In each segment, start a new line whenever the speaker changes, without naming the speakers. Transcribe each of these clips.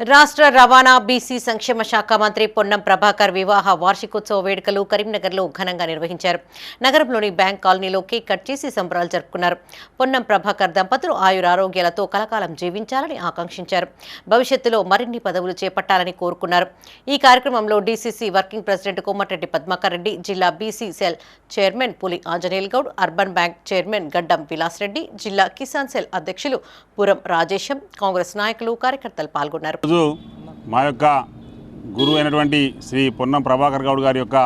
రాష్ట్ర రవాణా బీసీ సంక్షేమ శాఖ మంత్రి పొన్నం ప్రభాకర్ వివాహ వార్షికోత్సవ వేడుకలు కరీంనగర్లో ఘనంగా నిర్వహించారు. నగరంలోని బ్యాంక్ కాలనీలో కేక్ కట్ చేసి సంబరాలు జరుపుకున్నారు. పొన్నం ప్రభాకర్ దంపతులు ఆయురారోగ్యాలతో కలకాలం జీవించాలని ఆకాంక్షించారు. భవిష్యత్తులో మరిన్ని పదవులు చేపట్టాలని కోరుకున్నారు. ఈ కార్యక్రమంలో DCC working president Komatireddy Padmakar Reddy జిల్లా BC cell chairman Puli Anjaneyulu Goud urban bank chairman Gaddam Vilas Reddy జిల్లా కిసాన్ సెల్ అధ్యక్షులు పురం రాజేశం కాంగ్రెస్ నాయకులు కార్యకర్తలు పాల్గొన్నారు.
రోజు మా యొక్క గురువు అయినటువంటి శ్రీ పొన్నం ప్రభాకర్ గౌడ్ గారి యొక్క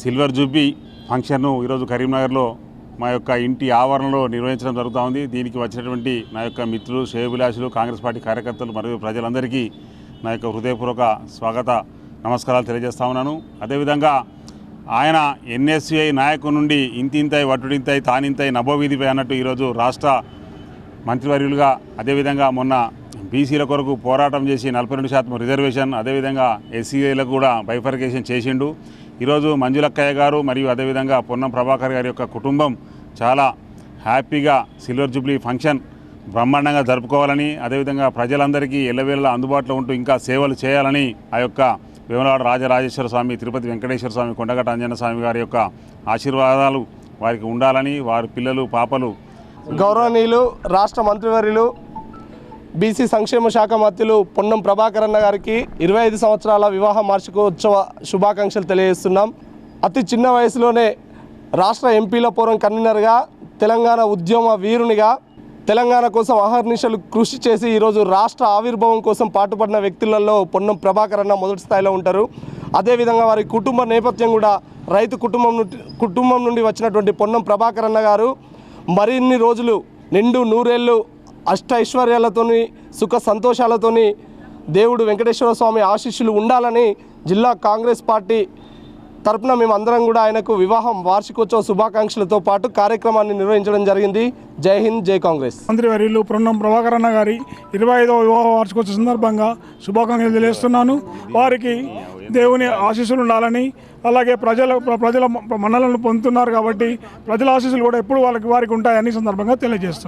సిల్వర్ జూబీ ఫంక్షన్ను ఈరోజు కరీంనగర్లో మా యొక్క ఇంటి ఆవరణలో నిర్వహించడం జరుగుతూ ఉంది. దీనికి వచ్చినటువంటి నా యొక్క మిత్రులు శ్రేయభిలాషులు కాంగ్రెస్ పార్టీ కార్యకర్తలు మరియు ప్రజలందరికీ నా యొక్క హృదయపూర్వక స్వాగత నమస్కారాలు తెలియజేస్తా ఉన్నాను. అదేవిధంగా ఆయన ఎన్ఎస్యుఐ నాయకు నుండి ఇంతింతై వటుడింతై తానింతై నభోవీధిపై అన్నట్టు ఈరోజు రాష్ట్ర మంత్రివర్యులుగా అదేవిధంగా మొన్న బీసీల కొరకు పోరాటం చేసి నలభై రెండు శాతం రిజర్వేషన్ అదేవిధంగా ఎస్సీలకు కూడా బైఫర్కేషన్ చేసిండు. ఈరోజు మంజులక్కయ్య గారు మరియు అదేవిధంగా పొన్నం ప్రభాకర్ గారి యొక్క కుటుంబం చాలా హ్యాపీగా సిల్వర్ జూబ్లీ ఫంక్షన్ బ్రహ్మాండంగా జరుపుకోవాలని అదేవిధంగా ప్రజలందరికీ ఎల్లవేళలా అందుబాటులో ఉంటూ ఇంకా సేవలు చేయాలని ఆ యొక్క వేమలవాడ రాజరాజేశ్వర స్వామి తిరుపతి వెంకటేశ్వర స్వామి కొండగట్ట అంజన స్వామి గారి యొక్క ఆశీర్వాదాలు వారికి ఉండాలని వారి పిల్లలు పాపలు
గౌరవనీయులు రాష్ట్ర మంత్రివర్యులు బీసీ సంక్షేమ శాఖ మంత్రులు పొన్నం ప్రభాకర్ అన్న గారికి ఇరవై ఐదు సంవత్సరాల వివాహ వార్షికోత్సవ శుభాకాంక్షలు తెలియజేస్తున్నాం. అతి చిన్న వయసులోనే రాష్ట్ర ఎంపీల పూర్వం కన్వీనర్గా తెలంగాణ ఉద్యమ వీరునిగా తెలంగాణ కోసం అహర్నిశలు కృషి చేసి ఈరోజు రాష్ట్ర ఆవిర్భావం కోసం పాటుపడిన వ్యక్తులలో పొన్నం ప్రభాకర్ అన్న మొదటి స్థాయిలో ఉంటారు. అదేవిధంగా వారి కుటుంబ నేపథ్యం కూడా రైతు కుటుంబం నుండి కుటుంబం నుండి వచ్చినటువంటి పొన్నం ప్రభాకర్ అన్న గారు మరిన్ని రోజులు నిండు నూరేళ్ళు అష్ట ఐశ్వర్యాలతోని సుఖ సంతోషాలతోని దేవుడు వెంకటేశ్వర స్వామి ఆశీస్సులు ఉండాలని జిల్లా కాంగ్రెస్ పార్టీ తరపున మేము అందరం కూడా ఆయనకు వివాహం వార్షికోత్సవ శుభాకాంక్షలతో పాటు కార్యక్రమాన్ని నిర్వహించడం జరిగింది. జై హింద్ జై కాంగ్రెస్.
మంత్రివర్యులు పొన్నం ప్రభాకర్ అన్న గారి ఇరవై ఐదవ వివాహ వార్షికోత్సవ సందర్భంగా శుభాకాంక్షలు తెలియజేస్తున్నాను. వారికి దేవుని ఆశీస్సులు ఉండాలని అలాగే ప్రజల ప్రజల మన్నలను పొందుతున్నారు కాబట్టి ప్రజల ఆశీస్సులు కూడా ఎప్పుడు వాళ్ళకి వారికి ఉంటాయని సందర్భంగా తెలియజేస్తున్నాను.